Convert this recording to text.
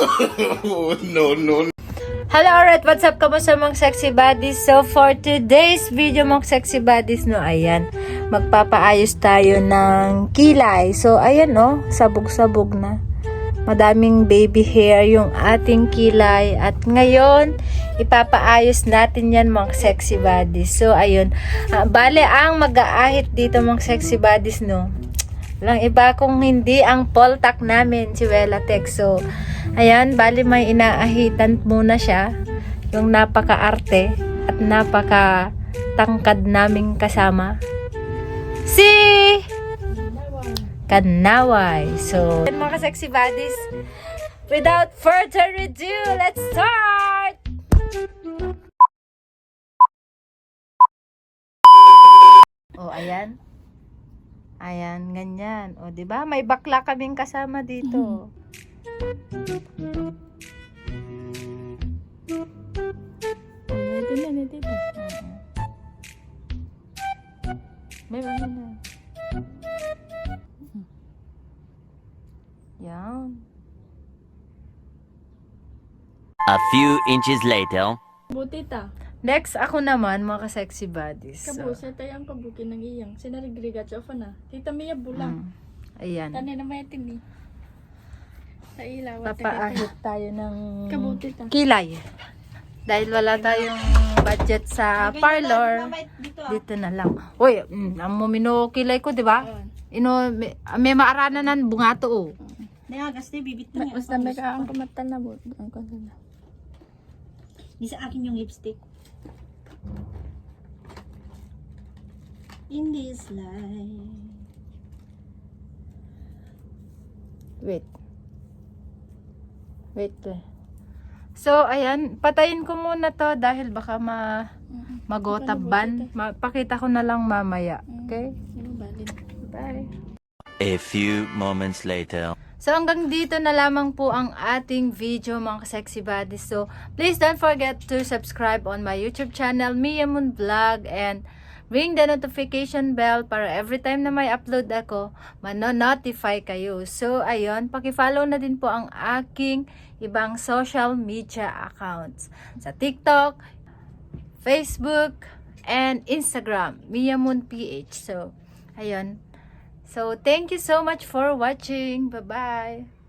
no, no, Hello, alright, what's up? Kamusta mga sexy buddies? So, for today's video mga sexy buddies, no, ayan, magpapaayos tayo ng kilay. So, ayan, no, sabog-sabog na. Madaming baby hair yung ating kilay. At ngayon, ipapaayos natin yan mga sexy buddies. So, ayun. Ah, bale, ang mag-aahit dito mga sexy buddies, no, Walang iba kung hindi ang poltak namin, si Wela Tech. So, ayan, bali may inaahitan muna siya. Yung napaka-arte at napaka-tangkad naming kasama. Si Kanaway. So, mga sexy buddies, without further ado, let's start! Oh, ayan. Ayan, ganyan. O, di ba? May bakla kaming kasama dito. Ito na, ito na. May ano na. Yan. A few inches later. Buti ta. Next, ako naman, mga sexy buddies. So, Kabusa tayo ang kabukin ng iyang. Sinarigriga siya pa na. Tita Mia bulang. mm, ayan. Tanay na may tini. Sa ilaw. Papaahit tayo ng Kabuti ta. kilay. Dahil wala tayong budget sa parlor, dito na lang. Uy, mm, ang mumino kilay ko, di ba? Ino, may, may maaranan nan bungato, oh. Nayagas na, bibit na. Basta may kaang kumatan na. Ang. Di sa akin yung lipstick. In this life. Wait. Wait. eh. So, ayan. Patayin ko muna to dahil baka ma magotaban. Ma pakita ko na lang mamaya. Okay? Bye. A few moments later. So, hanggang dito na lamang po ang ating video mga sexy buddies. So, please don't forget to subscribe on my YouTube channel, Mia Moon Vlog, and ring the notification bell para every time na may upload ako, mano-notify kayo. So, ayun, pakifollow na din po ang aking ibang social media accounts. Sa TikTok, Facebook, and Instagram, Mia Moon PH. So, ayun. So, thank you so much for watching. Bye-bye.